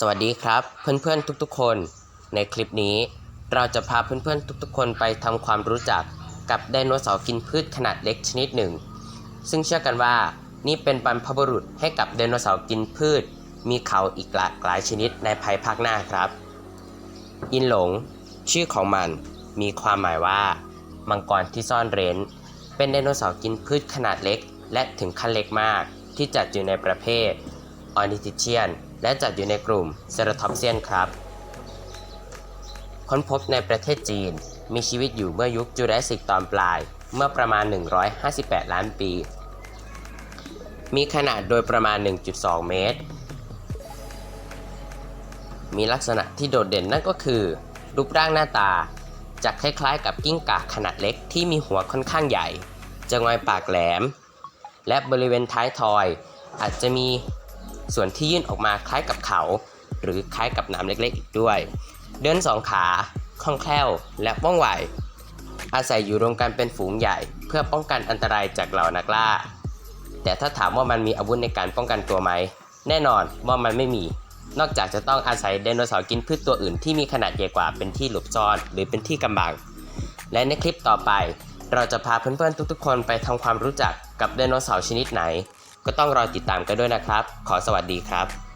สวัสดีครับ เพื่อนๆทุกๆคน ในคลิปนี้ เราจะพาเพื่อนๆทุกๆ คนไปทำความรู้จักกับไดโนเสาร์กินพืชขนาดเล็กชนิดหนึ่ง ซึ่งเชื่อกันว่านี่เป็นบรรพบุรุษให้กับไดโนเสาร์กินพืช มีเขาอีกหลากหลายชนิดในภายภาคหน้าครับ อินหลง ชื่อของมันมีความหมายว่า มังกรที่ซ่อนเร้น เป็นไดโนเสาร์กินพืชขนาดเล็ก และถึงขั้นเล็กมากที่จัดอยู่ในประเภทออนิทิเชียน และจัดอยู่ในกลุ่มเซราทอปเซียนครับ ค้นพบในประเทศจีน มีชีวิตอยู่เมื่อยุคจูราสสิกตอนปลาย เมื่อประมาณ 158 ล้านปี มีขนาดโดยประมาณ 1.2 เมตร มีลักษณะที่โดดเด่นนั่นก็คือ รูปร่างหน้าตาจะคล้ายๆ กับกิ้งก่าขนาดเล็กที่มีหัวค่อนข้างใหญ่ จะงอยปากแหลม และบริเวณท้ายทอย อาจจะมี ส่วนที่ยื่นออกมาคล้ายกับเขา หรือคล้ายกับน้ำเล็กๆอีกด้วย เดินสองขาคล่องแคล่ว และว่องไว อาศัยอยู่รวมกันเป็นฝูงใหญ่ เพื่อป้องกันอันตรายจากเหล่านักล่า แต่ถ้าถามว่ามันมีอาวุธในการป้องกันตัวไหม แน่นอนว่ามันไม่มี นอกจากจะต้องอาศัยไดโนเสาร์กินพืชตัวอื่นที่มีขนาดใหญ่กว่าเป็นที่หลบซ่อน หรือเป็นที่กำบัง และในคลิปต่อไป เราจะพาเพื่อนๆทุกๆ คนไปทำความรู้จักกับไดโนเสาร์ชนิดไหน ก็ต้องรอติดตามกันด้วยนะครับ ขอสวัสดีครับ